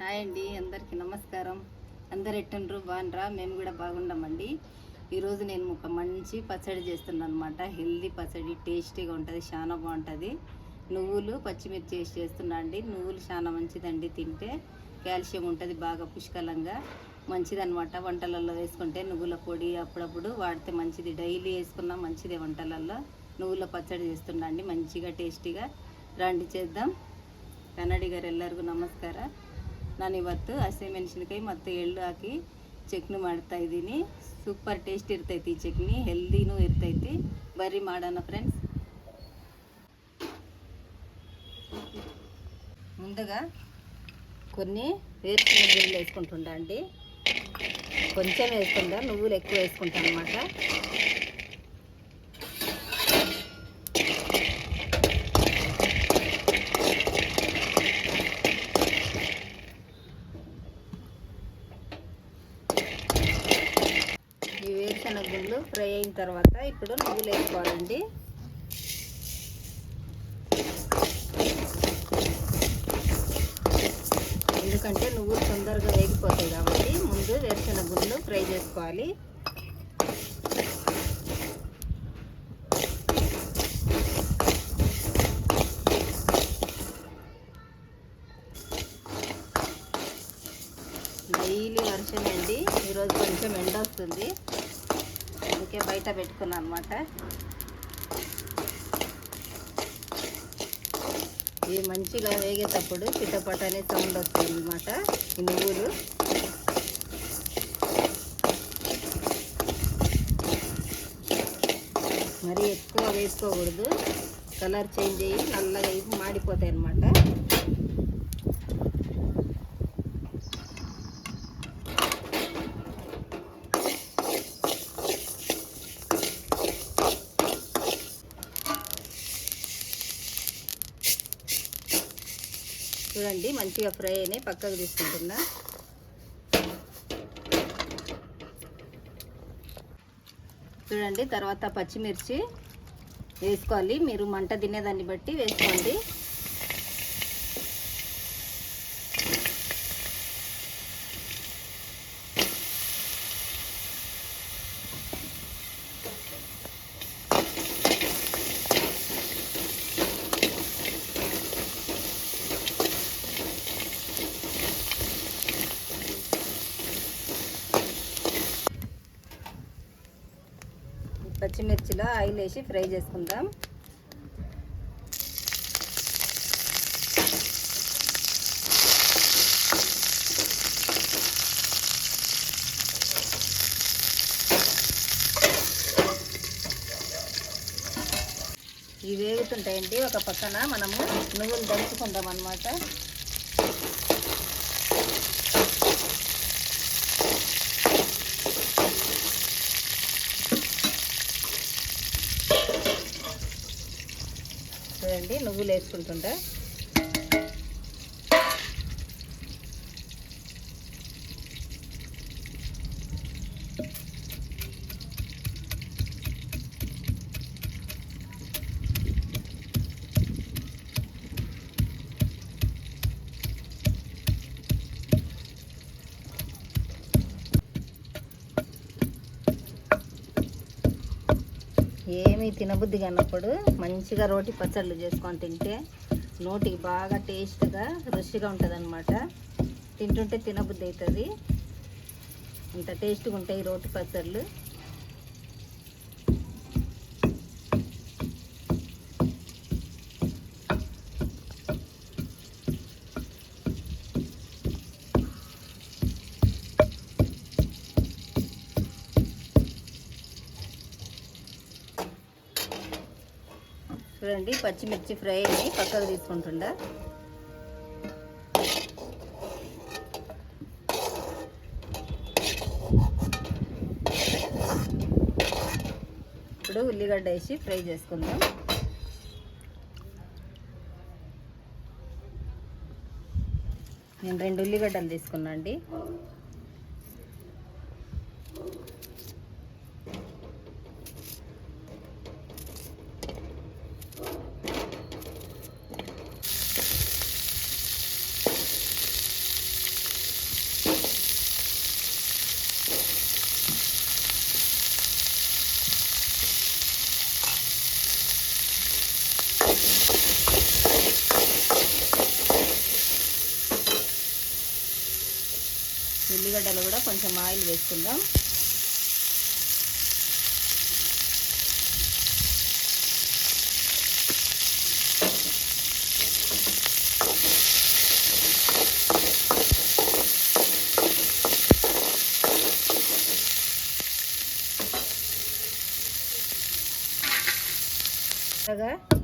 Hi అండి అందరికీ నమస్కారం. అందరు ఎట్టండ్రు? బాగుండ్రా? మేము కూడా బాగుండమండి ఈరోజు నేను ఒక మంచి పచ్చడి చేస్తున్నాను అనమాట హెల్దీ పచ్చడి టేస్టీగా ఉంటుంది చాలా బాగుంటుంది. నువ్వులు పచ్చిమిర్చి వేసి చేస్తున్నా అండి. నువ్వులు చాలా మంచిదండి తింటే. కాల్షియం ఉంటుంది బాగా పుష్కలంగా. మంచిదనమాట వంటలలో వేసుకుంటే నువ్వుల పొడి అప్పుడప్పుడు వాడితే మంచిది. డైలీ వేసుకున్నా మంచిదే వంటలలో నువ్వుల పచ్చడి చేస్తుండండి మంచిగా టేస్టీగా. రండి చేద్దాం. కన్నడిగారు ಎಲ್ಲರಿಗೂ నమస్కారం. ನಾನು ಇವತ್ತು ಹಸಿಮೆಣಸಿನ್ಕಾಯಿ ಮತ್ತು ಎಳ್ಳು ಹಾಕಿ ಚಟ್ನಿ ಮಾಡ್ತಾ ಇದ್ದೀನಿ ಸೂಪರ್ ಟೇಸ್ಟ್ ಇರ್ತೈತಿ ಈ ಚಟ್ನಿ ಹೆಲ್ದಿನೂ ಇರ್ತೈತಿ ಬರ್ರಿ ಮಾಡೋಣ ಫ್ರೆಂಡ್ಸ್ ముందుగా కొన్ని వేరుశనగ గుళ్ళు వేసుకుంటుండా అండి కొంచెం వేసుకుంటా నువ్వులు ఎక్కువ వేసుకుంటాను అనమాట ఫ్రై అయిన తర్వాత ఇప్పుడు నువ్వులు వేసుకోవాలండి. ఎందుకంటే నువ్వులు తొందరగా వేగిపోతాయి కాబట్టి ముందు వేరుశనగ గుళ్ళు ఫ్రై చేసుకోవాలి డైలీ వర్షమే అండి ఈరోజు కొంచెం ఎండ వస్తుంది అందుకే పెట్టుకున్నాను అనమాట ఇవి మంచిగా వేగేటప్పుడు చిట్టపట అనే సౌండ్ వస్తుంది అనమాట ఈ నువ్వులు. మరి ఎక్కువ వేసుకోకూడదు. కలర్ చేంజ్ అయ్యి నల్లగా అయ్యి మాడిపోతాయి అన్నమాట చూడండి మంచిగా ఫ్రై అయినాయి పక్కకు తీసుకుంటున్నా. చూడండి తర్వాత పచ్చిమిర్చి వేసుకోవాలి. మీరు మంట తినేదాన్ని బట్టి వేసుకోండి. ఆయిల్ వేసి ఫ్రై చేసుకుందాం. ఇవి వేగుతుంటాయండి. ఒక పక్కన మనము నువ్వులు దంచుకుందాం అన్నమాట. చూడండి నువ్వులు వేసుకుంటుంటా ఏమీ తినబుద్ధి కన్నప్పుడు మంచిగా రోటి పచ్చళ్ళు చేసుకొని తింటే నోటికి బాగా టేస్ట్గా రుచిగా ఉంటుంది అనమాట తింటుంటే తినబుద్ధి అవుతుంది అంత టేస్ట్గా ఉంటాయి రోటి పచ్చళ్ళు. చూడండి పచ్చిమిర్చి ఫ్రై అయ్యి పక్కకు తీసుకుంటుండా. ఇప్పుడు ఉల్లిగడ్డ వేసి ఫ్రై చేసుకుందాం. నేను రెండు ఉల్లిగడ్డలు తీసుకున్నాను అండి ఉల్లిగడ్డలు కూడా కొంచెం ఆయిల్ వేసుకుందాం.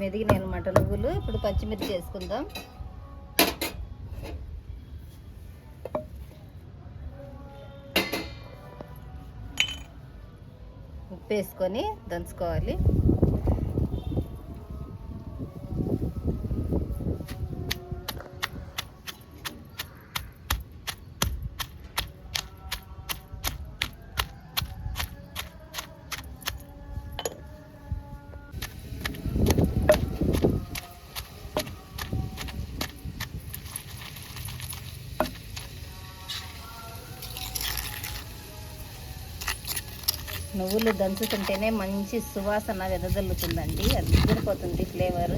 మెదిగినాయి అనమాట నువ్వులు. ఇప్పుడు పచ్చిమిర్చి వేసుకుందాం. ఉప్పు వేసుకొని దంచుకోవాలి. నువ్వులు దంచుతుంటేనే మంచి సువాసన వెదజల్లుతుందండి. అది దిగిపోతుంది ఫ్లేవర్.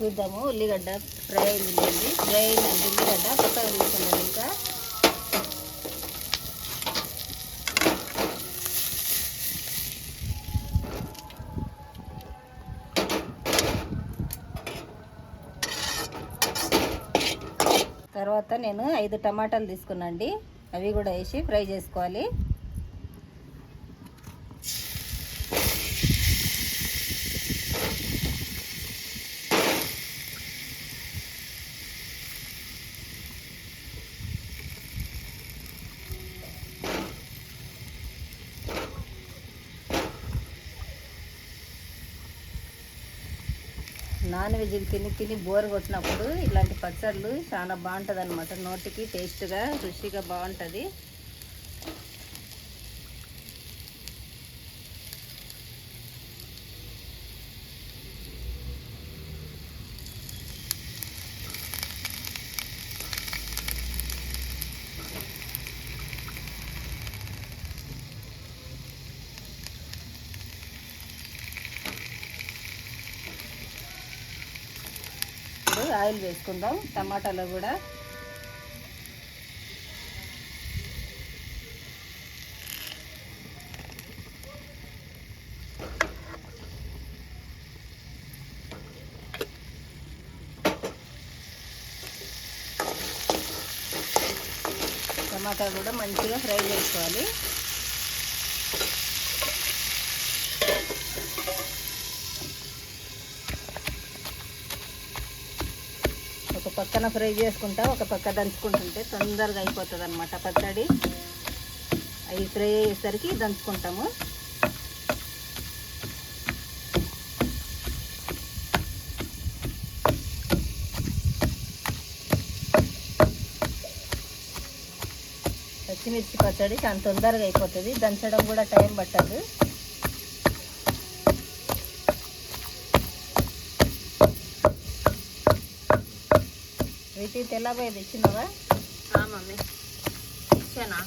చూద్దాము ఉల్లిగడ్డ ఫ్రై అయింది ఫ్రై అయిన ఉల్లిగడ్డ పక్కన తీసుకుందాం ఇంకా తర్వాత నేను ఐదు టమాటాలు తీసుకున్నాండి అవి కూడా వేసి ఫ్రై చేసుకోవాలి. నాన్ వెజ్ తిని తిని బోర్ కొట్టినప్పుడు ఇలాంటి పచ్చళ్ళు చాలా బాగుంటుంది అనమాట నోటికి టేస్ట్గా రుచిగా బాగుంటుంది. ఆయిల్ వేసుకుందాం టమాటాలో కూడా. టమాటా కూడా మంచిగా ఫ్రై చేసుకోవాలి ఒక పక్కన ఫ్రై చేసుకుంటా ఒక పక్క దంచుకుంటుంటే తొందరగా అయిపోతుంది అనమాట పచ్చడి. అవి ఫ్రై అయ్యేసరికి దంచుకుంటాము. పచ్చిమిర్చి పచ్చడి చాలా తొందరగా అయిపోతుంది. దంచడం కూడా టైం పట్టదు. వీటి తెల్లబాయి తెచ్చినావా మమ్మీ. ఇచ్చానా?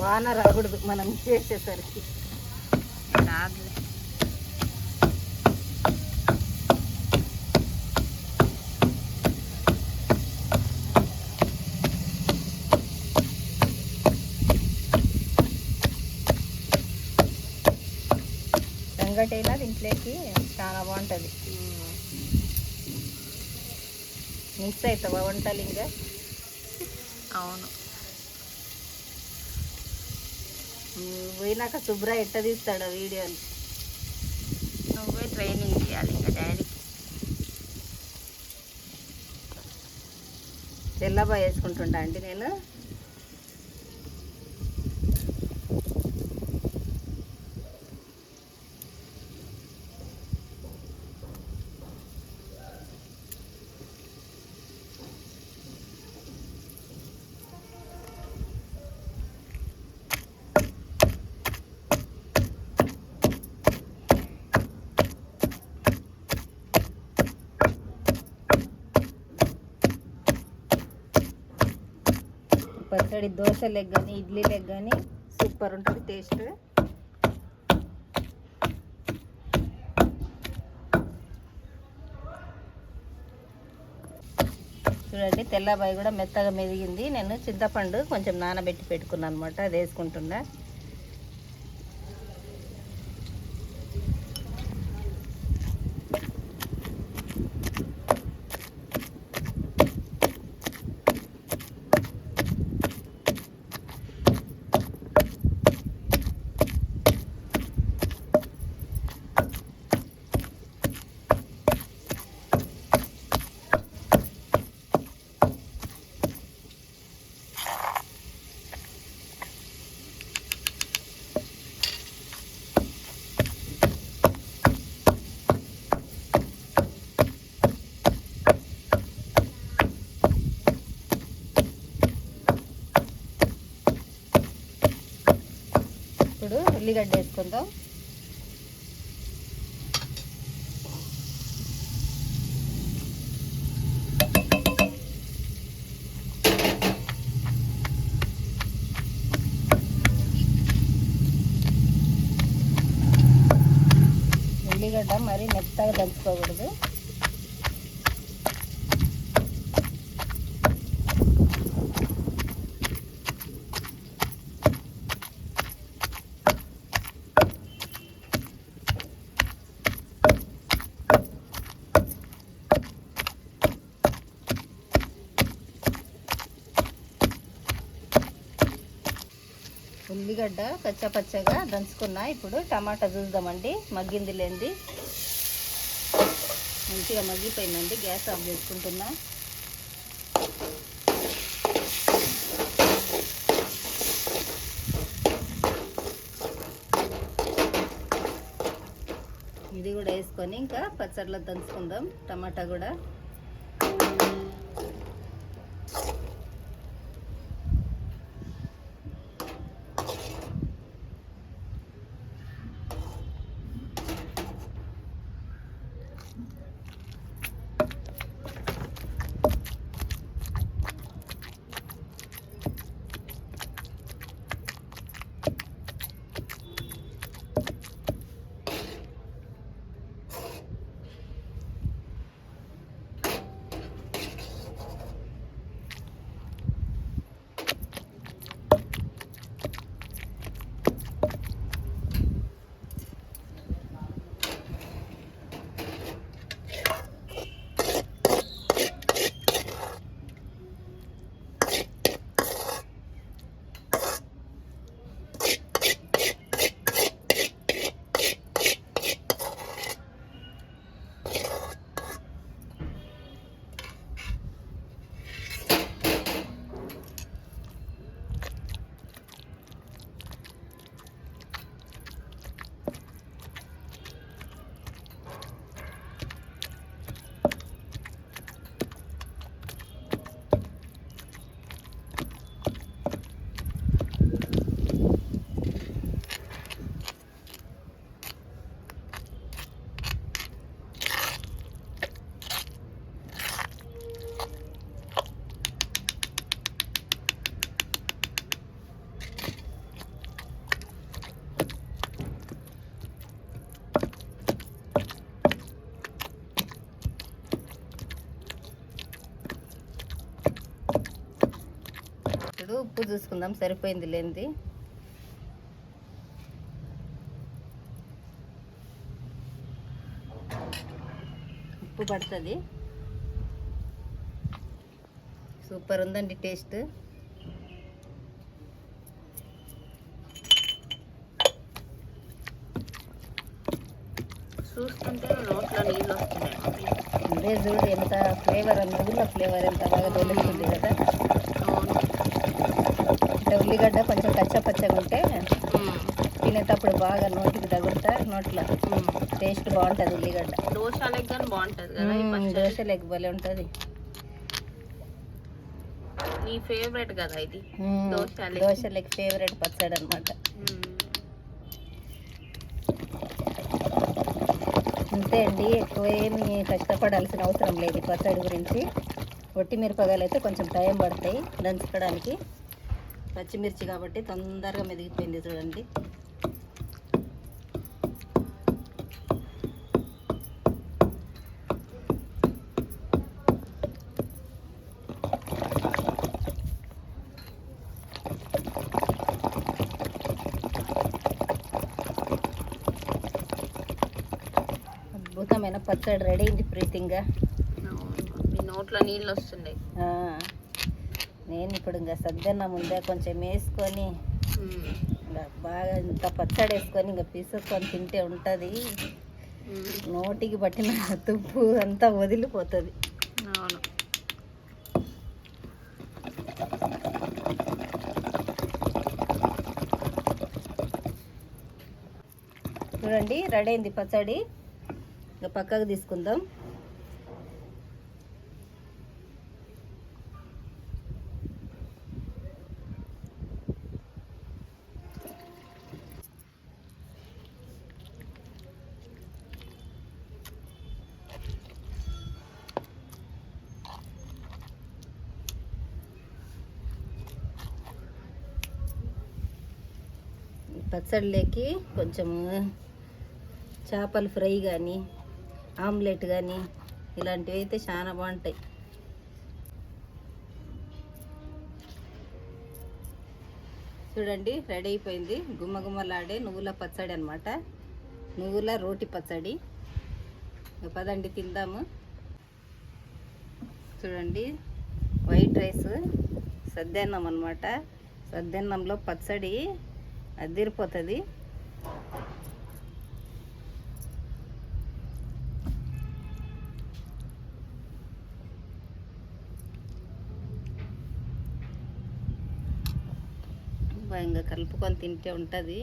వాన రాకూడదు మనం చేసేసరికి. రాదులే. సంగటి అయినా దీంట్లోకి చాలా బాగుంటుంది. మిస్ అవుతావా వంటలు ఇంకా అవును. పోయినాక శుభ్ర ఎట్ట తీస్తాడు వీడియోలు? నువ్వే ట్రైనింగ్ చేయాలి ఇంకా డాడీకి తెల్లబాయి వేసుకుంటుంటా అండి నేను? పచ్చడి దోశలకు కానీ ఇడ్లీలకు కానీ సూపర్ ఉంటుంది టేస్ట్. చూడండి తెల్లబాయి కూడా మెత్తగా మెదిగింది. నేను చింతపండు కొంచెం నానబెట్టి పెట్టుకున్నాను అనమాట అది వేసుకుంటున్నా ఇప్పుడు ఉల్లిగడ్డ వేసుకుందాం. ఉల్లిగడ్డ మరి మెత్తగా దంచుకోకూడదు ఉల్లిగడ్డ పచ్చ పచ్చగా దంచుకున్నా. ఇప్పుడు టమాటా చూద్దామండి. మగ్గింది లేనిది మంచిగా మగ్గిపోయిందండి. గ్యాస్ ఆఫ్ చేసుకుంటున్నా. ఇది కూడా వేసుకొని ఇంకా పచ్చడిలో దంచుకుందాం. టమాటా కూడా. ఉప్పు చూసుకుందాం సరిపోయింది లేనిది. ఉప్పు పడుతుంది. సూపర్ ఉందండి టేస్ట్. చూస్తుంటే నోట్లో నీళ్ళు వస్తున్నాయి. అదే చూడు ఎంత ఫ్లేవర్ నువ్వుల ఫ్లేవర్ ఎంత బాగా తెలుస్తుంది కదా. అంటే ఉల్లిగడ్డ కొంచెం కచ్చా పచ్చగా ఉంటే తినేటప్పుడు బాగా నోటికి తగులుతా నోట్లో. టేస్ట్ బాగుంటుంది ఉల్లిగడ్డ. దోశలకు కానీ బాగుంటుంది కదా దోశ లెగ్ భలే ఉంటుంది. నీ ఫేవరెట్ కదా ఇది? Dosa leg. Dosa leg favourite పచ్చడి అనమాట. అంతే అండి ఎక్కువ ఏమి కష్టపడాల్సిన అవసరం లేదు పచ్చడి గురించి. ఒట్టి మిరపకాయలు అయితే కొంచెం టైం పడతాయి దంచుకోవడానికి పచ్చిమిర్చి కాబట్టి తొందరగా మెదిగిపోయింది చూడండి. అద్భుతమైన పచ్చడి రెడీ అయింది ప్రీతింగా. మీ నోట్లో నీళ్ళు వస్తున్నాయి. నేను ఇప్పుడు ఇంకా సద్దన్న ముందే కొంచెం వేసుకొని. ఇంకా బాగా ఇంత పచ్చడి వేసుకొని ఇంకా పీసుకొని తింటే ఉంటుంది. నోటికి పట్టిన తుప్పు అంతా వదిలిపోతుంది. అవును. చూడండి రెడీ అయింది పచ్చడి. ఇంకా పక్కకు తీసుకుందాం. పచ్చడిలోకి కొంచెం చేపల ఫ్రై కానీ ఆమ్లెట్ కానీ ఇలాంటివి అయితే చాలా బాగుంటాయి. చూడండి రెడీ అయిపోయింది. గుమ్మగుమ్మలాడే నువ్వుల పచ్చడి అనమాట నువ్వుల రోటి పచ్చడి. పదండి తిందాము. చూడండి వైట్ రైస్ సద్దన్నం అనమాట సద్దన్నంలో పచ్చడి అదిరిపోతుంది ఇంకా కలుపుకొని తింటే ఉంటుంది.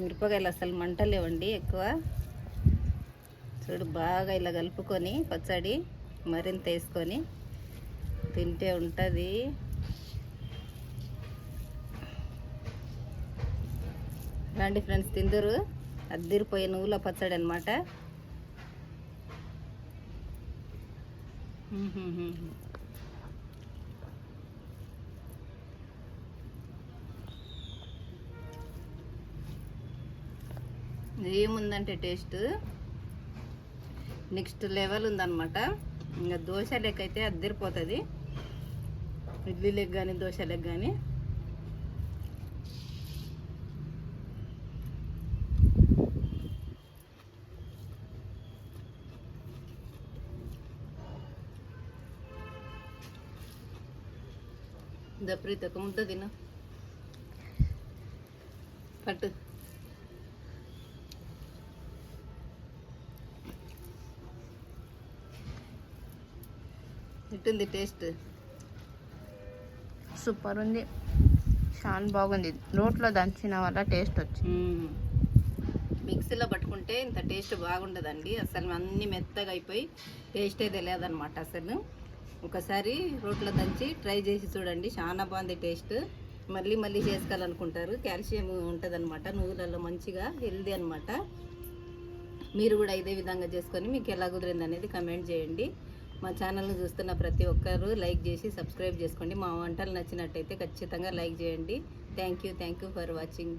మిరపకాయలు అసలు మంటలేవండి ఎక్కువ. చూడు బాగా ఇలా కలుపుకొని పచ్చడి మరింత వేసుకొని తింటే ఉంటుంది. రండి ఫ్రెండ్స్ తిందురు. అద్దిరిపోయే నువ్వుల పచ్చడి అనమాట ఏముందంటే టేస్ట్? నెక్స్ట్ లెవెల్ ఉందన్నమాట. ఇంకా దోశ లెక్క అయితే అద్దరిపోతుంది. ఇడ్లీ లెగ్ కానీ దోశ లెగ్ కానీ ప్రీత ఒక ముద్ద తిన. పట్టు. ఇట్టుంది టేస్ట్. సూపర్ ఉంది. చాలా బాగుంది. రోట్లో దంచిన వల్ల టేస్ట్ వచ్చింది. మిక్సీలో పట్టుకుంటే ఇంత టేస్ట్ బాగుండదండి. అసలు అన్ని మెత్తగా అయిపోయి టేస్టే తెలియదన్నమాట అసలు. ఒకసారి రోట్లో దంచి ట్రై చేసి చూడండి. చాలా బాగుంది టేస్ట్. మళ్ళీ మళ్ళీ చేసుకోవాలనుకుంటారు. కాల్షియం ఉంటుంది అనమాట నువ్వులలో మంచిగా హెల్దీ అనమాట మీరు కూడా ఇదే విధంగా చేసుకొని మీకు ఎలా కుదిరింది అనేది కమెంట్ చేయండి. మా ఛానల్ని చూస్తున్న ప్రతి ఒక్కరు లైక్ చేసి సబ్స్క్రైబ్ చేసుకోండి. మా వంటలు నచ్చినట్టయితే ఖచ్చితంగా లైక్ చేయండి. Thank you thank you for watching.